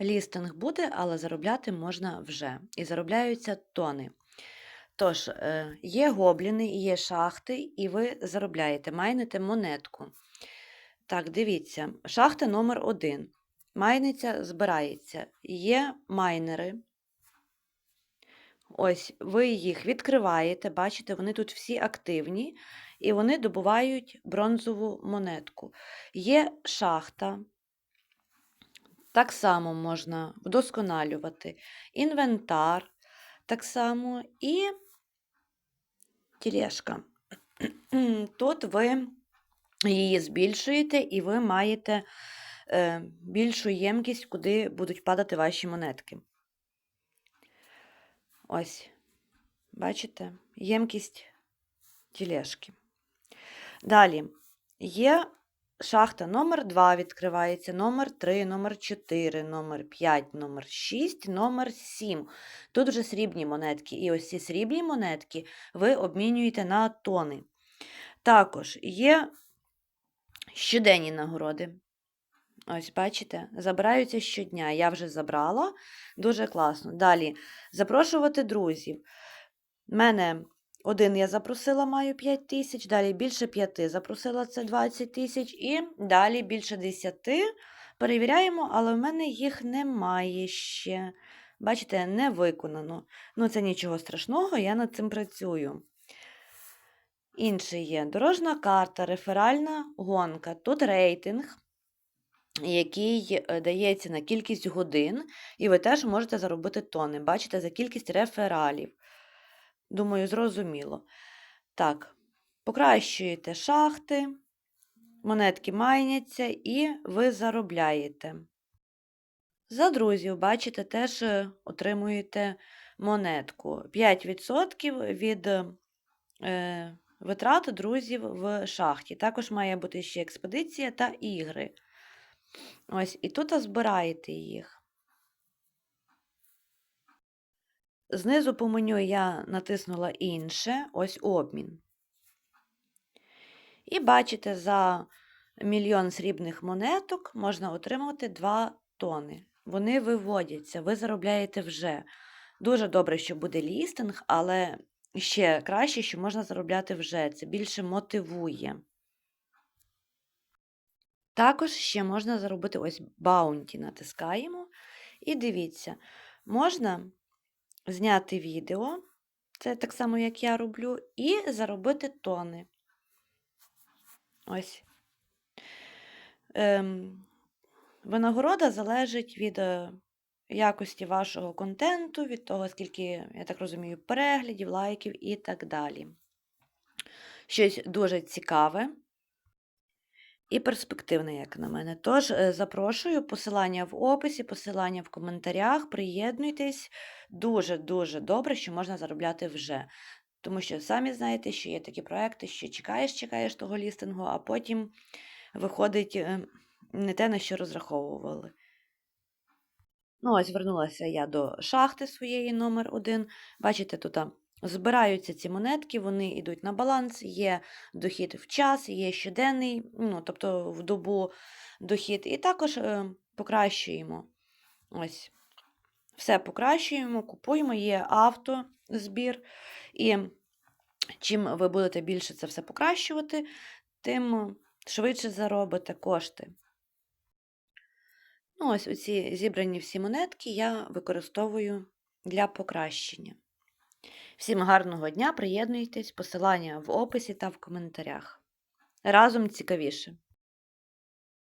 Лістинг буде, але заробляти можна вже. І заробляються тони. Тож, е, є гобліни, є шахти, і ви заробляєте, майните монетку. Так, дивіться, шахта номер 1 Майниця збирається. Є майнери. Ось, ви їх відкриваєте, бачите, вони тут всі активні, і вони добувають бронзову монетку. Є шахта. Так само можна вдосконалювати. Інвентар так само і тележка. Тут ви її збільшуєте, і ви маєте е, більшу ємкість, куди будуть падати ваші монетки. Ось, бачите, ємкість тележки. Далі є шахта номер 2 відкривається, номер 3, номер 4, номер 5, номер 6, номер 7. Тут вже срібні монетки. І ось ці срібні монетки ви обмінюєте на тони. Також є щоденні нагороди. Ось, бачите, забираються щодня. Я вже забрала. Дуже класно. Далі запрошувати друзів. У Мене один я запросила, маю 5 тисяч, далі більше 5 запросила це 20 тисяч, і далі більше 10. Перевіряємо, але в мене їх немає ще. Бачите, не виконано. Ну, це нічого страшного, я над цим працюю. Інший є дорожна карта, реферальна гонка. Тут рейтинг, який е, дається на кількість годин, і ви теж можете заробити тони. Бачите, за кількість рефералів. Думаю, зрозуміло. Так, покращуєте шахти, монетки майняться і ви заробляєте. За друзів, бачите, теж е, отримуєте монетку. 5% від е, витрат друзів в шахті. Також має бути ще експедиція та ігри. Ось, і тут збираєте їх. Знизу по меню я натиснула інше, ось обмін. І бачите, за мільйон срібних монеток можна отримати 2 тони. Вони виводяться, ви заробляєте вже. Дуже добре, що буде лістинг, але ще краще, що можна заробляти вже. Це більше мотивує. Також ще можна заробити ось баунті натискаємо. І дивіться, можна зняти відео, це так само, як я роблю, і заробити тони. Ось. Ем, Винагорода залежить від е, якості вашого контенту, від того, скільки, я так розумію, переглядів, лайків і так далі. Щось дуже цікаве і перспективне, як на мене. Тож, е, запрошую посилання в описі, посилання в коментарях, приєднуйтесь. Дуже-дуже добре, що можна заробляти вже. Тому що самі знаєте, що є такі проекти, що чекаєш, чекаєш того лістингу, а потім виходить е, не те, на що розраховували. Ну, ось вернулася я до шахти своєї номер 1 Бачите, тут збираються ці монетки, вони йдуть на баланс, є дохід в час, є щоденний, ну, тобто в добу дохід, і також е, покращуємо. Ось. Все покращуємо, купуємо, є автозбір. І чим ви будете більше це все покращувати, тим швидше заробите кошти. Ну, ось оці зібрані всі монетки я використовую для покращення. Всім гарного дня, приєднуйтесь, посилання в описі та в коментарях. Разом цікавіше!